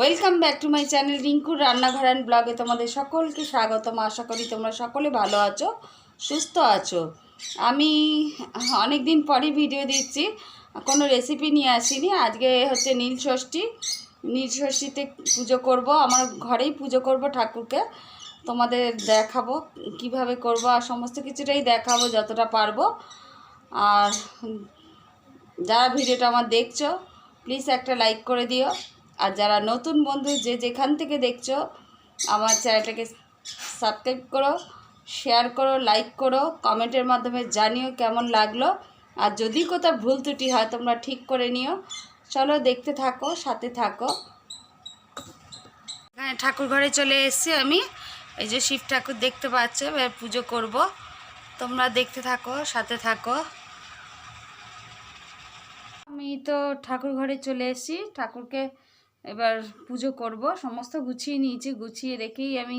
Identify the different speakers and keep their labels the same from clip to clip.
Speaker 1: Welcome back to my channel রিঙ্কুর রান্নাঘর and ব্লগে তোমাদের সকলকে স্বাগতম। আশা করি তোমরা সকলে ভালো আছো, সুস্থ আছো। আমি অনেক দিন পরই ভিডিও দিচ্ছি, কোনো রেসিপি নিয়ে আসিনি। আজকে হচ্ছে নীল ষষ্ঠী। নীল ষষ্ঠীতে পুজো করব, আমার ঘরেই পুজো করব ঠাকুরকে। তোমাদের দেখাবো কীভাবে করব, আর সমস্ত কিছুটাই দেখাবো যতটা পারব। আর যারা ভিডিওটা আমার দেখছ প্লিজ একটা লাইক করে দিও। আর যারা নতুন বন্ধু যে যেখান থেকে দেখছ, আমার চ্যানেলটাকে সাবস্ক্রাইব করো, শেয়ার করো, লাইক করো, কমেন্টের মাধ্যমে জানিও কেমন লাগল। আর যদি কোথাও ভুল ত্রুটি হয়, তোমরা ঠিক করে নিও। চলো দেখতে থাকো, সাথে থাকো। এখানে ঠাকুর ঘরে চলে এসেছি আমি। এই যে শিব ঠাকুর দেখতে পাচ্ছ, এবার পুজো করব। তোমরা দেখতে থাকো, সাথে থাকো। আমি তো ঠাকুর ঘরে চলে এসেছি। ঠাকুরকে এবার পুজো করব। সমস্ত গুছিয়ে নিয়েছি, গুছিয়ে রেখেই আমি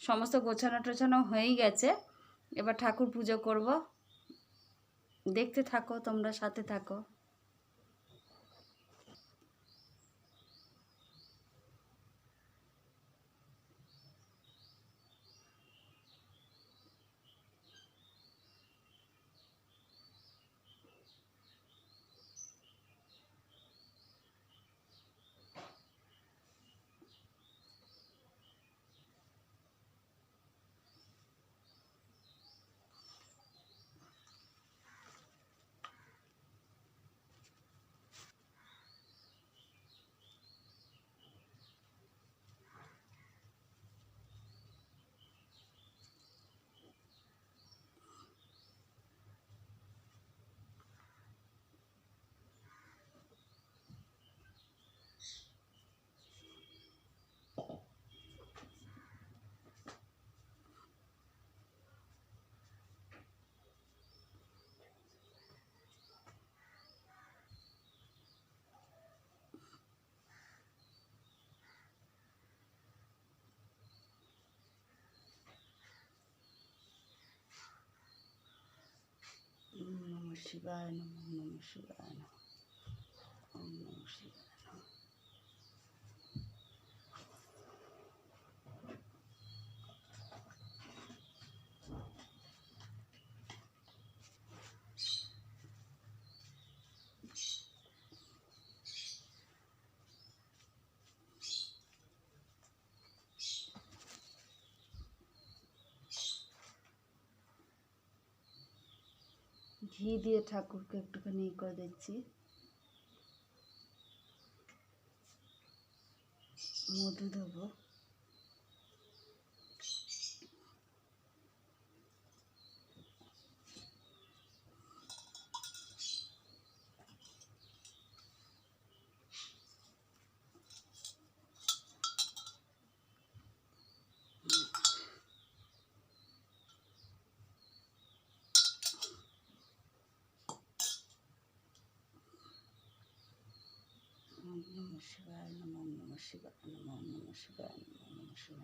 Speaker 1: সমস্ত গোছানো টোছানো হয়েই গেছে। এবার ঠাকুর পুজো করব। দেখতে থাকো, তোমরা সাথে থাকো। 失败了，没失败了，没失败。ঘি দিয়ে ঠাকুরকে একটুখানি করে দিচ্ছি। মধু দেবো। 这个那么那么是个那么那么是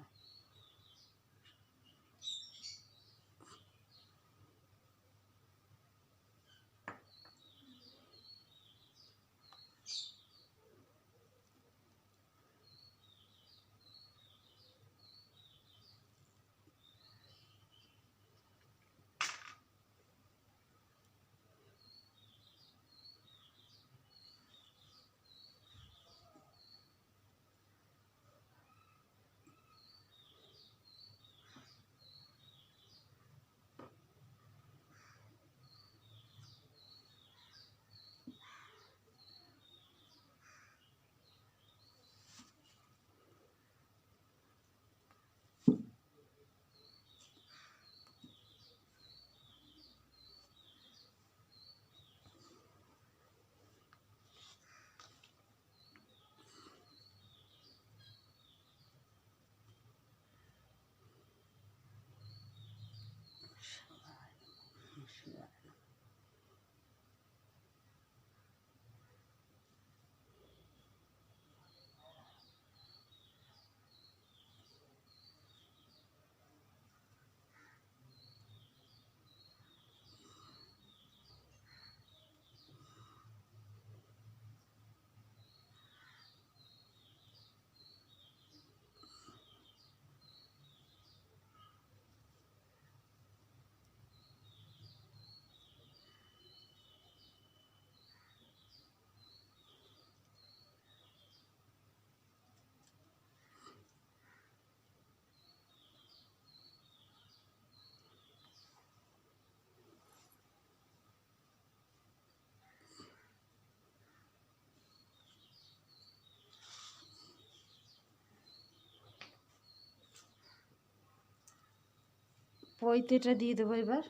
Speaker 1: পৈতেটা দিয়ে দেবো এবার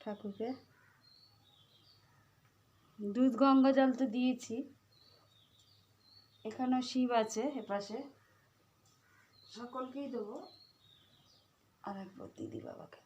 Speaker 1: ঠাকুরকে। দুধ গঙ্গা জল তো দিয়েছি। এখানেও শিব আছে এপাশে। সকলকেই দেবো। আর একবার দিদি বাবাকে।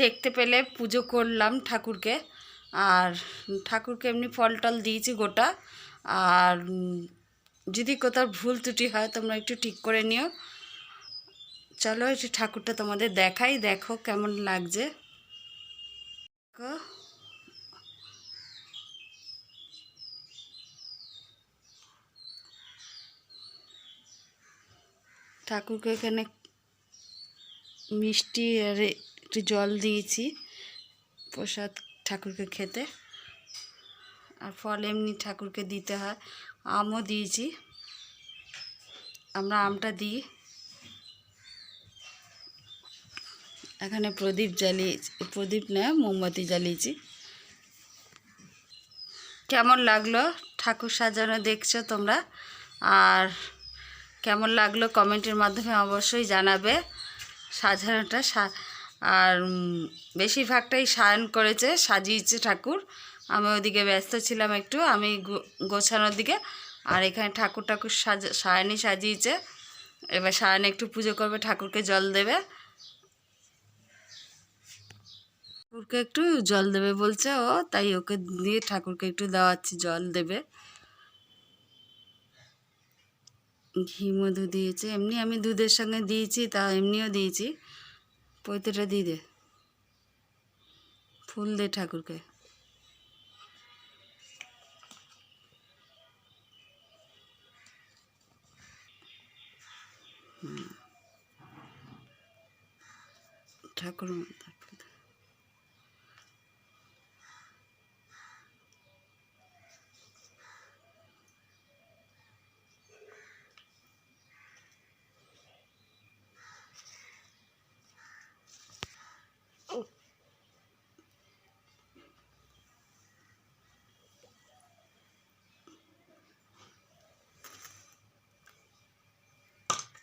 Speaker 1: দেখতে পেলে পুজো করলাম ঠাকুরকে। আর ঠাকুরকে এমনি ফল টল দিয়েছি গোটা। আর যদি কোথাও ভুল ত্রুটি হয় তোমরা একটু ঠিক করে নিও। চলো একটু ঠাকুরটা তোমাদের দেখাই, দেখো কেমন লাগছে। ঠাকুরকে এখানে মিষ্টি আর একটু জল দিয়েছি প্রসাদ ঠাকুরকে খেতে। আর ফল এমনি ঠাকুরকে দিতে হয়। আমও দিয়েছি। আমরা আমটা দিই। এখানে প্রদীপ জ্বালিয়েছি, প্রদীপ না মোমবাতি জ্বালিয়েছি। কেমন লাগল? ঠাকুর সাজানো দেখছ তোমরা? আর কেমন লাগল কমেন্টের মাধ্যমে অবশ্যই জানাবে। সাজানোটা আর বেশিরভাগটাই সায়ন করেছে, সাজিয়েছে ঠাকুর। আমি ওদিকে ব্যস্ত ছিলাম একটু, আমি গোছানোর দিকে। আর এখানে ঠাকুর ঠাকুর সাজা সায়নই সাজিয়েছে। এবার সায়ন একটু পুজো করবে, ঠাকুরকে জল দেবে। ঠাকুরকে একটু জল দেবে বলছে ও, তাই ওকে দিয়ে ঠাকুরকে একটু দেওয়াচ্ছি, জল দেবে। ঘি, মধু দিয়েছে। এমনি আমি দুধের সঙ্গে দিয়েছি তা এমনিও দিয়েছি। পৈতেটা দিয়ে দে। ফুল দে ঠাকুরকে। ঠাকুর মাতার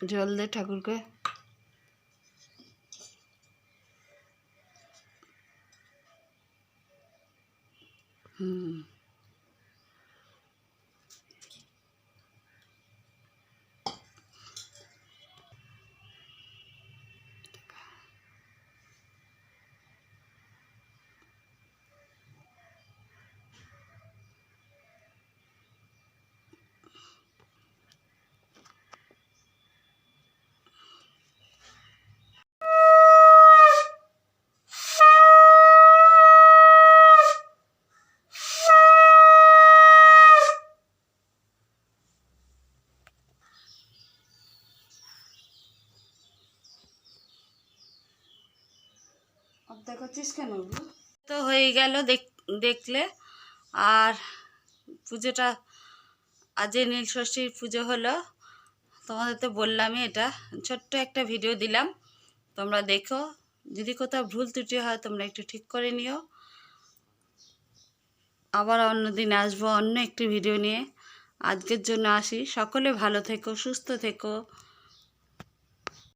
Speaker 1: জল দিয়ে ঠাকুরকে হুম অর্ধেক করছিস কেন ওগুলো? তো হয়ে গেল দেখ, দেখলে। আর পুজোটা আজ যে নীল ষষ্ঠীর পুজো হলো, তোমাদের তো বললামই এটা, ছোট্ট একটা ভিডিও দিলাম। তোমরা দেখো, যদি কোথাও ভুল ত্রুটি হয়, তোমরা একটু ঠিক করে নিও। আবার অন্য দিন আসব অন্য একটি ভিডিও নিয়ে। আজকের জন্য আসি। সকলে ভালো থেকো, সুস্থ থেকো।